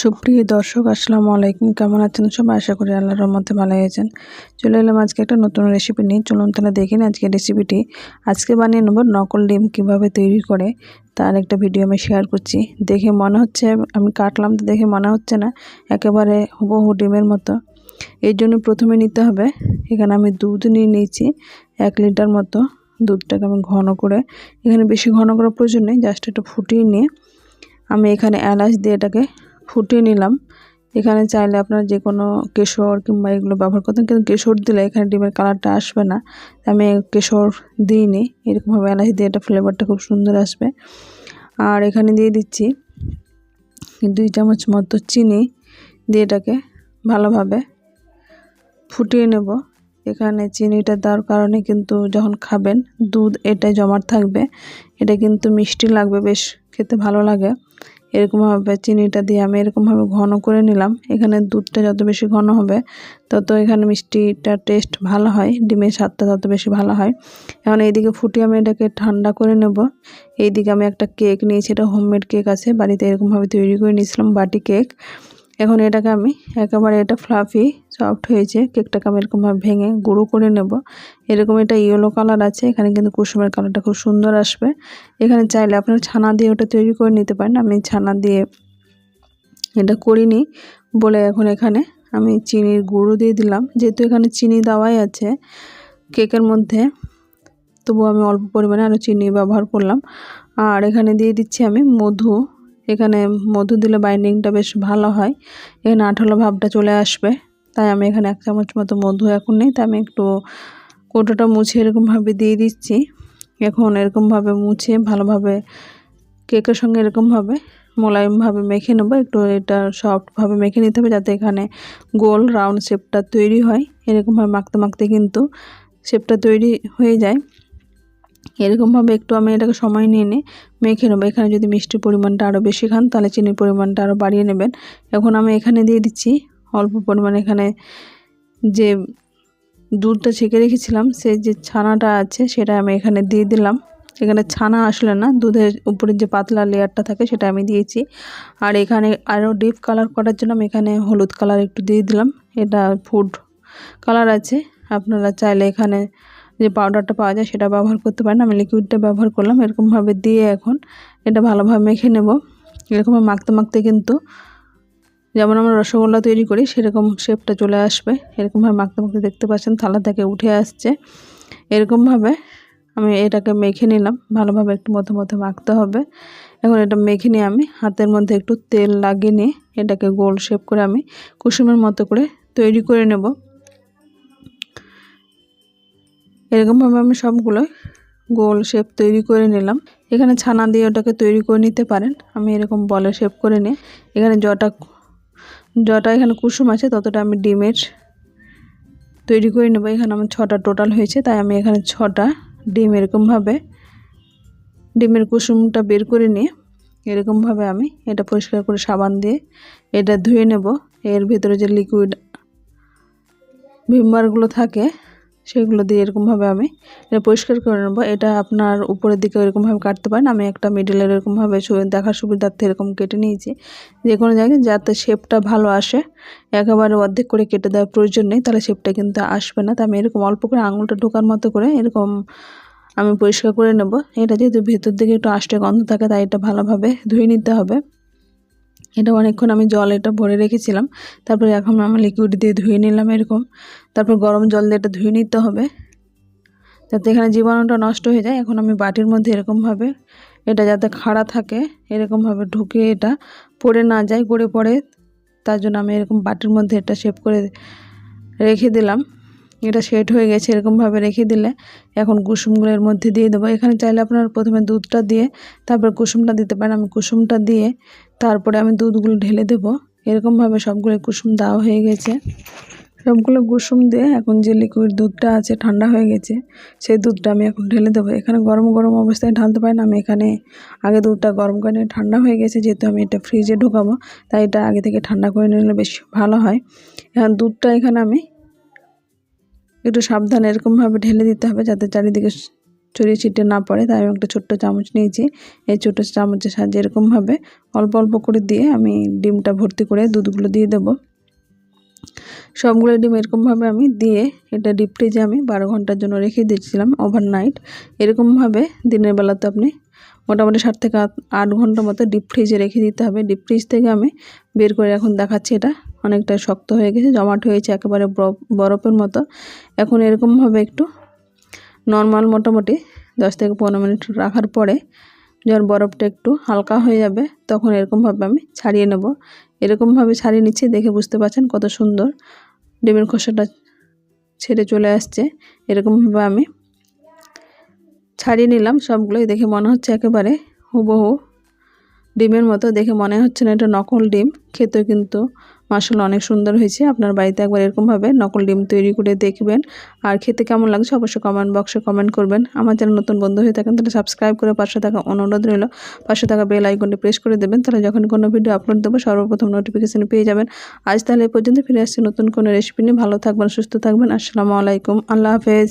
সুপ্রিয় দর্শক, আসসালামু আলাইকুম। কেমন আছেন সবাই? আশা করি আল্লাহর রহমতে ভালো আছেন। চলে এলাম আজকে একটা নতুন রেসিপি নিয়ে। চলুন তাহলে দেখে নিন আজকে রেসিপিটি আজকে বানিয়ে নেব নকল ডিম কীভাবে তৈরি করে, তার একটা ভিডিও আমি শেয়ার করছি। দেখে মনে হচ্ছে, আমি কাটলাম তো দেখে মনে হচ্ছে না, একেবারে হুবহু ডিমের মতো। এর জন্য প্রথমে নিতে হবে, এখানে আমি দুধ নিয়ে নিয়েছি, এক লিটার মতো দুধটাকে আমি ঘন করে, এখানে বেশি ঘন করার প্রয়োজন নেই জাস্ট একটু ফুটিয়ে নিয়ে আমি এখানে এলাচ দিয়ে এটাকে ফুটিয়ে নিলাম। এখানে চাইলে আপনার যে কোনো কেশর কিংবা এগুলো ব্যবহার করতেন, কিন্তু কেশর দিলে এখানে ডিমের কালারটা আসবে না। আমি কেশর দিইনি, এরকমভাবে এলাচ দিয়ে এটা ফ্লেভারটা খুব সুন্দর আসবে। আর এখানে দিয়ে দিচ্ছি দুই চামচ মতো চিনি দিয়ে এটাকে ভালোভাবে ফুটিয়ে নেব। এখানে চিনিটা দেওয়ার কারণে কিন্তু যখন খাবেন, দুধ এটা জমাট থাকবে। এটা কিন্তু মিষ্টি লাগবে, বেশ খেতে ভালো লাগে। এরকমভাবে চিনিটা দিয়ে আমি এরকমভাবে ঘন করে নিলাম। এখানে দুধটা যত বেশি ঘন হবে, তত এখানে মিষ্টিটা টেস্ট ভালো হয়, ডিমের স্বাদটা তত বেশি ভালো হয়। এখন এইদিকে ফুটিয়ে আমি এটাকে ঠান্ডা করে নেব। এইদিকে আমি একটা কেক নিয়েছি, এটা হোমমেড কেক আছে। বাড়িতে এরকমভাবে তৈরি করে নিয়েছিলাম বাটি কেক এখন এটাকে আমি একেবারে এটা ফ্লাফি সফট হয়েছে কেকটাকে আমি এরকমভাবে ভেঙে গুঁড়ো করে নেব। এরকম এটা ইয়েলো কালার আছে, এখানে কিন্তু কুসুমের কালারটা খুব সুন্দর আসবে। এখানে চাইলে আপনারা ছানা দিয়ে ওটা তৈরি করে নিতে পারেন, আমি ছানা দিয়ে এটা করিনি বলে এখন এখানে আমি চিনির গুঁড়ো দিয়ে দিলাম। যেহেতু এখানে চিনি দেওয়াই আছে কেকের মধ্যে তবু আমি অল্প পরিমাণে আরও চিনি ব্যবহার করলাম। আর এখানে দিয়ে দিচ্ছি আমি মধু। এখানে মধু দিলে বাইন্ডিংটা বেশ ভালো হয়। এখানে আঠালো ভাবটা চলে আসবে। তাই আমি এখানে এক চামচ মতো মধু এখন নেই, তাই আমি একটু কোটোটা মুছে এরকমভাবে দিয়ে দিচ্ছি। এখন এরকমভাবে মুছে, ভালোভাবে কেকের সঙ্গে এরকমভাবে মোলায়েমভাবে মেখে নেব। একটু এটা সফটভাবে মেখে নিতে হবে যাতে এখানে গোল রাউন্ড শেপটা তৈরি হয়। এরকমভাবে মাখতে মাখতে কিন্তু শেপটা তৈরি হয়ে যায়। এরকমভাবে একটু আমি এটাকে সময় নিয়ে নিই। মেখে নেব। এখানে যদি মিষ্টির পরিমাণটা আরও বেশি খান, তাহলে চিনির পরিমাণটা আরও বাড়িয়ে নেবেন। এখন আমি এখানে দিয়ে দিচ্ছি অল্প পরিমাণে এখানে যে দুধটা ছেঁকে রেখেছিলাম, সেই যে ছানাটা আছে, সেটা আমি এখানে দিয়ে দিলাম। এখানে ছানা আসলে না, দুধের উপরে যে পাতলা লেয়ারটা থাকে, সেটা আমি দিয়েছি। আর এখানে আরও ডিপ কালার করার জন্য আমি এখানে হলুদ কালার একটু দিয়ে দিলাম। এটা ফুড কালার আছে। আপনারা চাইলে এখানে যে পাউডারটা পাওয়া যায় সেটা ব্যবহার করতে পারেন। আমি লিকুইডটা ব্যবহার করলাম, এরকমভাবে দিয়ে এখন এটা ভালোভাবে মেখে নেব। এরকমভাবে মাখতে মাখতে কিন্তু যেমন আমরা রসগোল্লা তৈরি করি, সেরকম শেপটা চলে আসবে। এরকমভাবে মাখতে মাখতে দেখতে পাচ্ছেন, থালা থেকে উঠে আসছে। এরকমভাবে আমি এটাকে মেখে নিলাম, ভালোভাবে একটু মতো মতো মাখতে হবে। এখন এটা মেখে নিয়ে আমি হাতের মধ্যে একটু তেল লাগিয়ে নিয়ে এটাকে গোল শেপ করে আমি কুসুমের মতো করে তৈরি করে নেব। এরকমভাবে আমি সবগুলো গোল শেপ তৈরি করে নিলাম। এখানে ছানা দিয়ে ওটাকে তৈরি করে নিতে পারেন। আমি এরকম বলে শেপ করে নিই এখানে জটা যটা এখানে কুসুম আছে ততটা আমি ডিমের তৈরি করে নেব। এখানে আমার ছটা টোটাল হয়েছে, তাই আমি এখানে ছটা ডিম এরকমভাবে ডিমের কুসুমটা বের করে নিয়ে এরকমভাবে আমি এটা পরিষ্কার করে সাবান দিয়ে এটা ধুয়ে নেব। এর ভিতরে যে লিকুইড ভিমবারগুলো থাকে সেগুলো দিয়ে এরকমভাবে আমি এটা পরিষ্কার করে নেব। এটা আপনার উপরের দিকে এরকমভাবে কাটতে পারেন। আমি একটা মিডিলের এরকমভাবে দেখার সুবিধার্থে এরকম কেটে নিয়েছি। যে কোনো জায়গায় যাতে শেপটা ভালো আসে, একেবারে অর্ধেক করে কেটে দেওয়ার প্রয়োজন নেই, তাহলে শেপটা কিন্তু আসবে না। তা আমি এরকম অল্প করে আঙুলটা ঢোকার মতো করে এরকম আমি পরিষ্কার করে নেব। এটা যেহেতু ভেতর দিকে একটু আষ্টে গন্ধ থাকে, তাই এটা ভালোভাবে ধুয়ে নিতে হবে। এটা অনেকক্ষণ আমি জল এটা ভরে রেখেছিলাম। তারপরে এখন আমি লিকুইড দিয়ে ধুয়ে নিলাম এরকম। তারপর গরম জল দিয়ে এটা ধুয়ে নিতে হবে। যাতে এখানে জীবাণুটা নষ্ট হয়ে যায়। এখন আমি বাটির মধ্যে এরকমভাবে এটা যাতে খাড়া থাকে, এরকমভাবে ঢুকে এটা পড়ে না যায়, গড়ে পড়ে, তার জন্য আমি এরকম বাটির মধ্যে এটা শেপ করে রেখে দিলাম। এটা সেট হয়ে গেছে, এরকমভাবে রেখে দিলে এখন কুসুমগুলো এর মধ্যে দিয়ে দেবো। এখানে চাইলে আপনার প্রথমে দুধটা দিয়ে, তারপর কুসুমটা দিতে পারেন। আমি কুসুমটা দিয়ে তারপরে আমি দুধগুলো ঢেলে দেবো। এরকমভাবে সবগুলো কুসুম দেওয়া হয়ে গেছে। সবগুলো কুসুম দিয়ে এখন যে লিকুইড দুধটা আছে, ঠান্ডা হয়ে গেছে, সেই দুধটা আমি এখন ঢেলে দেবো। এখানে গরম গরম অবস্থায় ঢালতে পারি না আমি এখানে আগে দুধটা গরম করে ঠান্ডা হয়ে গেছে, যেহেতু আমি এটা ফ্রিজে ঢোকাবো, তাই এটা আগে থেকে ঠান্ডা করে নিলে বেশ ভালো হয়। এখন দুধটা এখানে আমি একটু সাবধানে এরকমভাবে ঢেলে দিতে হবে যাতে চারিদিকে ছড়িয়ে ছিটে না পড়ে। তাই আমি একটা ছোট্ট চামচ নিয়েছি। এই ছোট্ট চামচের সাহায্যে এরকমভাবে অল্প অল্প করে দিয়ে আমি ডিমটা ভর্তি করে দুধগুলো দিয়ে দেবো। সবগুলো ডিম এরকমভাবে আমি দিয়ে এটা ডিপ ফ্রিজে আমি বারো ঘণ্টার জন্য রেখে দিয়েছিলাম ওভারনাইট এরকমভাবে দিনের বেলাতে আপনি মোটামুটি সাত থেকে আট ঘণ্টা মতো ডিপ ফ্রিজে রেখে দিতে হবে। ডিপ ফ্রিজ থেকে আমি বের করে এখন দেখাচ্ছি এটা। অনেকটা শক্ত হয়ে গেছে, জমাট হয়েছে একেবারে বরফের মতো। এখন এরকমভাবে একটু নর্মাল মোটামুটি দশ থেকে পনেরো মিনিট রাখার পরে যখন বরফটা একটু হালকা হয়ে যাবে, তখন এরকমভাবে আমি ছাড়িয়ে নেব। এরকমভাবে ছাড়িয়ে নিচ্ছি, দেখে বুঝতে পারছেন কত সুন্দর ডিমের খোসাটা ছেড়ে চলে আসছে। এরকমভাবে আমি ছাড়িয়ে নিলাম সবগুলোই, দেখে মনে হচ্ছে একেবারে হুবহু ডিমের মতো দেখে মনে হচ্ছে না এটা নকল ডিম। খেতেও কিন্তু মাসাল্লাহ অনেক সুন্দর হয়েছে। আপনার বাড়িতে একবার এরকমভাবে নকল ডিম তৈরি করে দেখবেন। আর খেতে কেমন লাগছে অবশ্যই কমেন্ট বক্সে কমেন্ট করবেন। আমার যারা নতুন বন্ধু হয়ে থাকেন তাহলে সাবস্ক্রাইব করে পাশে থাকা অনুরোধ রইল। পাশে থাকা বেল আইকনটি প্রেস করে দেবেন। তাহলে যখন কোনো ভিডিও আপলোড দেবো, সর্বপ্রথম নোটিফিকেশান পেয়ে যাবেন। আজ তাহলে এ পর্যন্ত ফিরে আসছি নতুন কোনো রেসিপি নিয়ে। ভালো থাকবেন, সুস্থ থাকবেন। আসসালামু আলাইকুম। আল্লাহ হাফেজ।